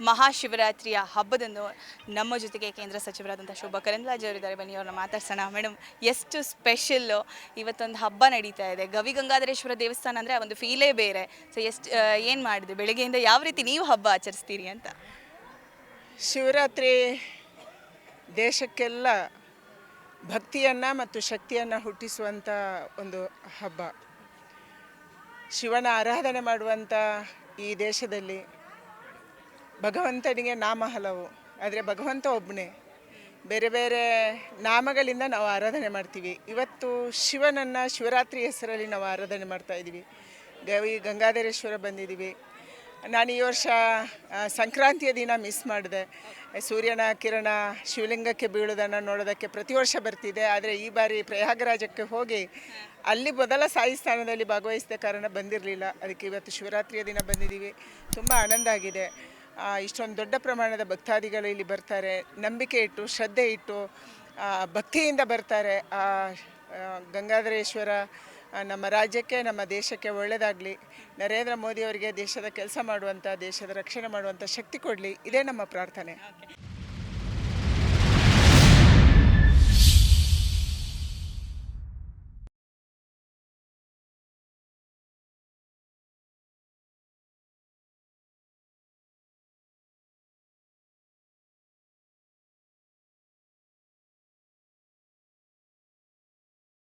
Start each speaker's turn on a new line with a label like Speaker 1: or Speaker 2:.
Speaker 1: ಮಹಾಶಿವರಾತ್ರಿಯ ಹಬ್ಬದಂದು ನಮ್ಮ ಜೊತೆಗೆ ಕೇಂದ್ರ ಸಚಿವರಾದಂಥ ಶೋಭಾ ಕರಂದ್ಲಾಜೆ ಅವರಿದ್ದಾರೆ. ಬನ್ನಿ, ಅವ್ರನ್ನ ಮಾತಾಡ್ಸೋಣ. ಮೇಡಮ್, ಎಷ್ಟು ಸ್ಪೆಷಲ್ಲು ಇವತ್ತೊಂದು ಹಬ್ಬ ನಡೀತಾ ಇದೆ. ಗವಿ ಗಂಗಾಧರೇಶ್ವರ ದೇವಸ್ಥಾನ ಅಂದರೆ ಒಂದು ಫೀಲೇ ಬೇರೆ. ಸೊ ಎಷ್ಟು ಏನು ಮಾಡಿದೆ ಬೆಳಗ್ಗೆಯಿಂದ ಯಾವ ರೀತಿ ನೀವು ಹಬ್ಬ ಆಚರಿಸ್ತೀರಿ ಅಂತ?
Speaker 2: ಶಿವರಾತ್ರಿ ದೇಶಕ್ಕೆಲ್ಲ ಭಕ್ತಿಯನ್ನು ಮತ್ತು ಶಕ್ತಿಯನ್ನು ಹುಟ್ಟಿಸುವಂಥ ಒಂದು ಹಬ್ಬ. ಶಿವನ ಆರಾಧನೆ ಮಾಡುವಂಥ ಈ ದೇಶದಲ್ಲಿ ಭಗವಂತನಿಗೆ ನಾಮ ಹಲವು, ಆದರೆ ಭಗವಂತ ಒಬ್ಬನೇ ಬೇರೆ ಬೇರೆ ನಾಮಗಳಿಂದ ನಾವು ಆರಾಧನೆ ಮಾಡ್ತೀವಿ. ಇವತ್ತು ಶಿವನನ್ನು ಶಿವರಾತ್ರಿ ಹೆಸರಲ್ಲಿ ನಾವು ಆರಾಧನೆ ಮಾಡ್ತಾ ಇದ್ದೀವಿ. ಗವಿ ಗಂಗಾಧರೇಶ್ವರ ಬಂದಿದ್ದೀವಿ. ನಾನು ಈ ವರ್ಷ ಸಂಕ್ರಾಂತಿಯ ದಿನ ಮಿಸ್ ಮಾಡಿದೆ. ಸೂರ್ಯನ ಕಿರಣ ಶಿವಲಿಂಗಕ್ಕೆ ಬೀಳೋದನ್ನು ನೋಡೋದಕ್ಕೆ ಪ್ರತಿ ವರ್ಷ ಬರ್ತಿದೆ. ಆದರೆ ಈ ಬಾರಿ ಪ್ರಯಾಗರಾಜಕ್ಕೆ ಹೋಗಿ ಅಲ್ಲಿ ಮೊದಲ ಸಾಯಿ ಸ್ಥಾನದಲ್ಲಿ ಭಾಗವಹಿಸಿದ ಕಾರಣ ಬಂದಿರಲಿಲ್ಲ. ಅದಕ್ಕೆ ಇವತ್ತು ಶಿವರಾತ್ರಿಯ ದಿನ ಬಂದಿದ್ದೀವಿ. ತುಂಬ ಆನಂದ ಆಗಿದೆ. ಇಷ್ಟೊಂದು ದೊಡ್ಡ ಪ್ರಮಾಣದ ಭಕ್ತಾದಿಗಳು ಇಲ್ಲಿ ಬರ್ತಾರೆ. ನಂಬಿಕೆ ಇಟ್ಟು, ಶ್ರದ್ಧೆ ಇಟ್ಟು ಭಕ್ತಿಯಿಂದ ಬರ್ತಾರೆ. ಆ ಗಂಗಾಧರೇಶ್ವರ ನಮ್ಮ ರಾಜ್ಯಕ್ಕೆ, ನಮ್ಮ ದೇಶಕ್ಕೆ ಒಳ್ಳೆಯದಾಗಲಿ ನರೇಂದ್ರ ಮೋದಿಯವರಿಗೆ ದೇಶದ ಕೆಲಸ ಮಾಡುವಂಥ, ದೇಶದ ರಕ್ಷಣೆ ಮಾಡುವಂಥ ಶಕ್ತಿ ಕೊಡಲಿ. ಇದೇ ನಮ್ಮ ಪ್ರಾರ್ಥನೆ.